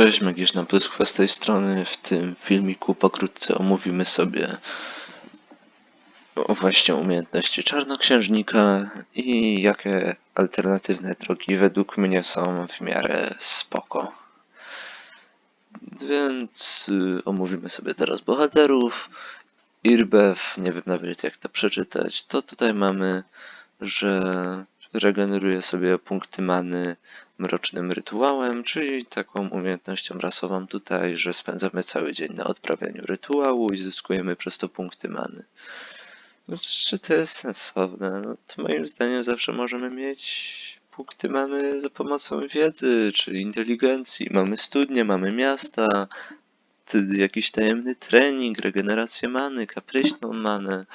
Cześć, Magiczna Pluskwa z tej strony. W tym filmiku pokrótce omówimy sobie właśnie umiejętności czarnoksiężnika i jakie alternatywne drogi według mnie są w miarę spoko. Więc y, omówimy sobie teraz bohaterów. Irbew, nie wiem nawet jak to przeczytać, to tutaj mamy, że regeneruje sobie punkty many mrocznym rytuałem, czyli taką umiejętnością rasową tutaj, że spędzamy cały dzień na odprawianiu rytuału i zyskujemy przez to punkty many. No, Czy to jest sensowne? No, to moim zdaniem zawsze możemy mieć punkty many za pomocą wiedzy, czyli inteligencji. Mamy studnie, mamy miasta, jakiś tajemny trening, regenerację many, kapryśną manę.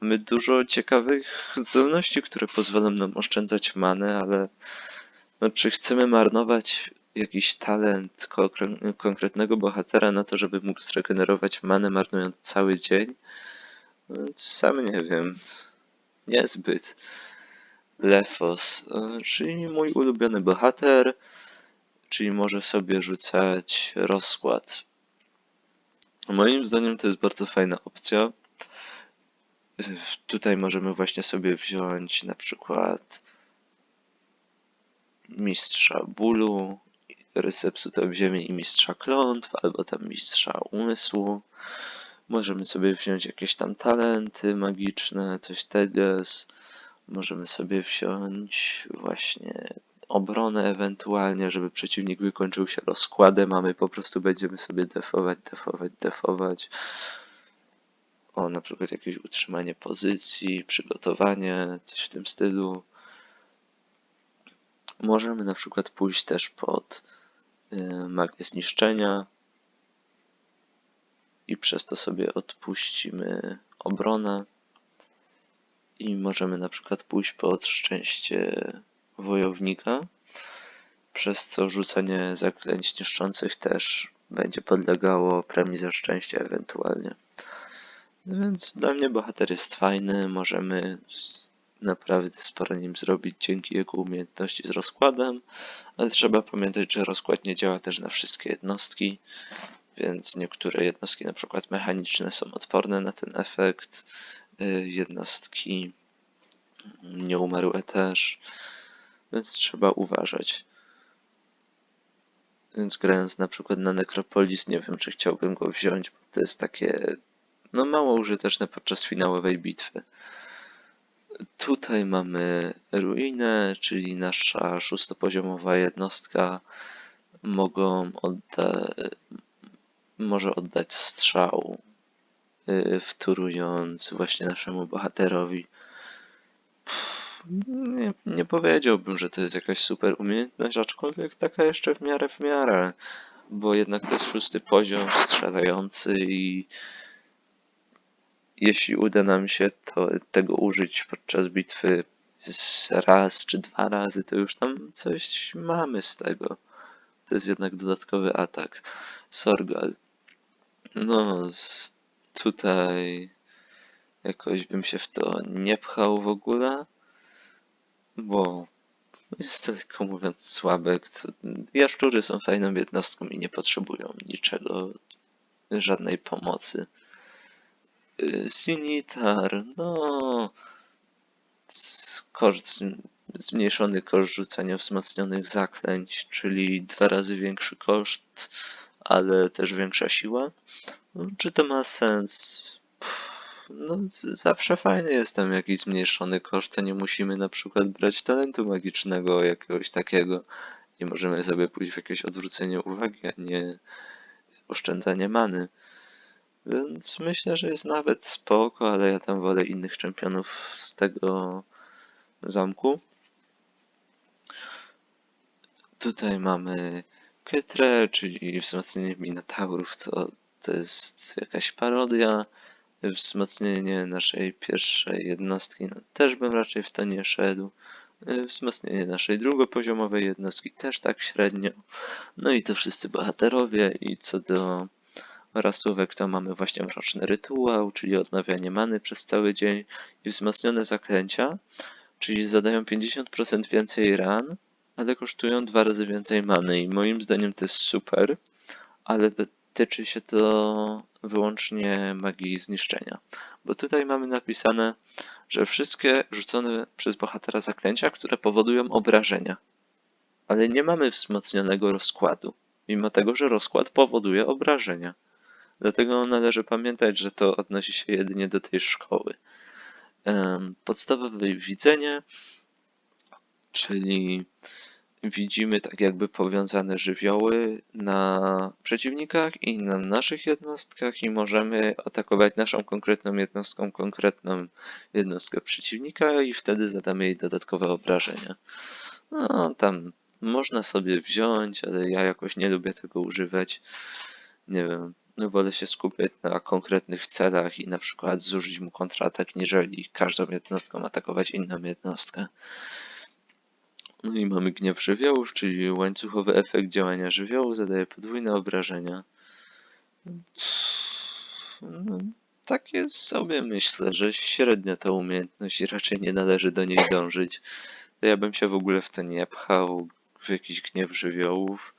Mamy dużo ciekawych zdolności, które pozwolą nam oszczędzać manę, ale no, czy chcemy marnować jakiś talent konkre- konkretnego bohatera na to, żeby mógł zregenerować manę, marnując cały dzień? No, Sam nie wiem. Niezbyt. Lefos, e, czyli mój ulubiony bohater, czyli może sobie rzucać rozkład. Moim zdaniem to jest bardzo fajna opcja. Tutaj możemy właśnie sobie wziąć na przykład mistrza bólu, zepsutą ziemi i mistrza klątw, albo tam mistrza umysłu. Możemy sobie wziąć jakieś tam talenty magiczne, coś teges. Możemy sobie wziąć właśnie obronę ewentualnie, żeby przeciwnik wykończył się rozkładem, a my po prostu będziemy sobie defować, defować, defować. O, na przykład jakieś utrzymanie pozycji, przygotowanie, coś w tym stylu. Możemy na przykład pójść też pod y, magię zniszczenia i przez to sobie odpuścimy obronę. I możemy na przykład pójść pod szczęście wojownika, przez co rzucanie zaklęć niszczących też będzie podlegało premii za szczęście ewentualnie. Więc dla mnie bohater jest fajny, możemy naprawdę sporo nim zrobić dzięki jego umiejętności z rozkładem, ale trzeba pamiętać, że rozkład nie działa też na wszystkie jednostki, więc niektóre jednostki, na przykład mechaniczne, są odporne na ten efekt, y, jednostki nieumarłe też, więc trzeba uważać. Więc grając na przykład na Necropolis, nie wiem, czy chciałbym go wziąć, bo to jest takie no mało użyteczne podczas finałowej bitwy. Tutaj mamy ruinę, czyli nasza szóstopoziomowa jednostka mogą odda może oddać strzał, y, wtórując właśnie naszemu bohaterowi. Pff, Nie, nie powiedziałbym, że to jest jakaś super umiejętność, aczkolwiek taka jeszcze w miarę w miarę, bo jednak to jest szósty poziom strzelający i jeśli uda nam się to, tego użyć podczas bitwy raz czy dwa razy, to już tam coś mamy z tego. To jest jednak dodatkowy atak. Sorgal. No, tutaj jakoś bym się w to nie pchał w ogóle, bo jest to lekko mówiąc słabek. To jaszczury są fajną jednostką i nie potrzebują niczego, żadnej pomocy. Sinitar, no. Koszt, zmniejszony koszt rzucania wzmocnionych zaklęć, czyli dwa razy większy koszt, ale też większa siła. No, Czy to ma sens? No, zawsze fajny jest tam jakiś zmniejszony koszt, to nie musimy na przykład brać talentu magicznego jakiegoś takiego. Nie możemy sobie pójść w jakieś odwrócenie uwagi, a nie oszczędzanie many. Więc myślę, że jest nawet spoko, ale ja tam wolę innych czempionów z tego zamku. Tutaj mamy Kytrę, czyli wzmocnienie Minotaurów, to, to jest jakaś parodia. Wzmocnienie naszej pierwszej jednostki, no też bym raczej w to nie szedł. Wzmocnienie naszej drugopoziomowej jednostki też tak średnio. No i to wszyscy bohaterowie i co do rasówek to mamy właśnie mroczny rytuał, czyli odnawianie many przez cały dzień i wzmocnione zaklęcia, czyli zadają 50% więcej ran ale kosztują dwa razy więcej many i moim zdaniem to jest super, ale dotyczy się to wyłącznie magii zniszczenia. Bo tutaj mamy napisane, że wszystkie rzucone przez bohatera zaklęcia, które powodują obrażenia. Ale nie mamy wzmocnionego rozkładu, mimo tego, że rozkład powoduje obrażenia. Dlatego należy pamiętać, że to odnosi się jedynie do tej szkoły. Podstawowe widzenie, czyli widzimy tak jakby powiązane żywioły na przeciwnikach i na naszych jednostkach i możemy atakować naszą konkretną jednostką konkretną jednostkę przeciwnika i wtedy zadamy jej dodatkowe obrażenia. No, tam można sobie wziąć, ale ja jakoś nie lubię tego używać. Nie wiem, wolę się skupiać na konkretnych celach i na przykład zużyć mu kontratak, niżeli każdą jednostką atakować inną jednostkę. No i mamy gniew żywiołów, czyli łańcuchowy efekt działania żywiołu zadaje podwójne obrażenia. No, takie sobie myślę, że średnia ta umiejętność i raczej nie należy do niej dążyć. To ja bym się w ogóle w to nie pchał, w jakiś gniew żywiołów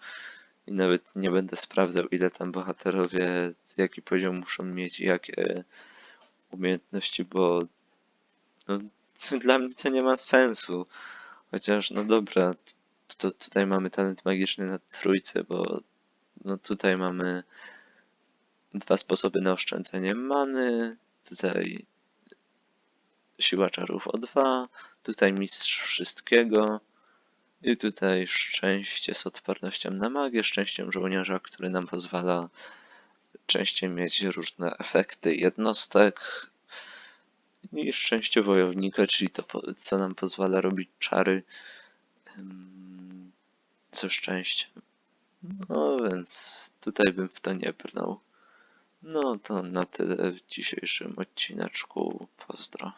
i nawet nie będę sprawdzał ile tam bohaterowie, jaki poziom muszą mieć i jakie umiejętności, bo no, dla mnie to nie ma sensu. Chociaż, no dobra, to, to tutaj mamy talent magiczny na trójce, bo no tutaj mamy dwa sposoby na oszczędzanie many, tutaj siła czarów o 2, tutaj mistrz wszystkiego i tutaj szczęście z odpornością na magię, szczęściem żołnierza, który nam pozwala częściej mieć różne efekty jednostek i szczęście wojownika, czyli to, co nam pozwala robić czary ze szczęściem. No więc tutaj bym w to nie brnął. No to na tyle w dzisiejszym odcineczku. Pozdro.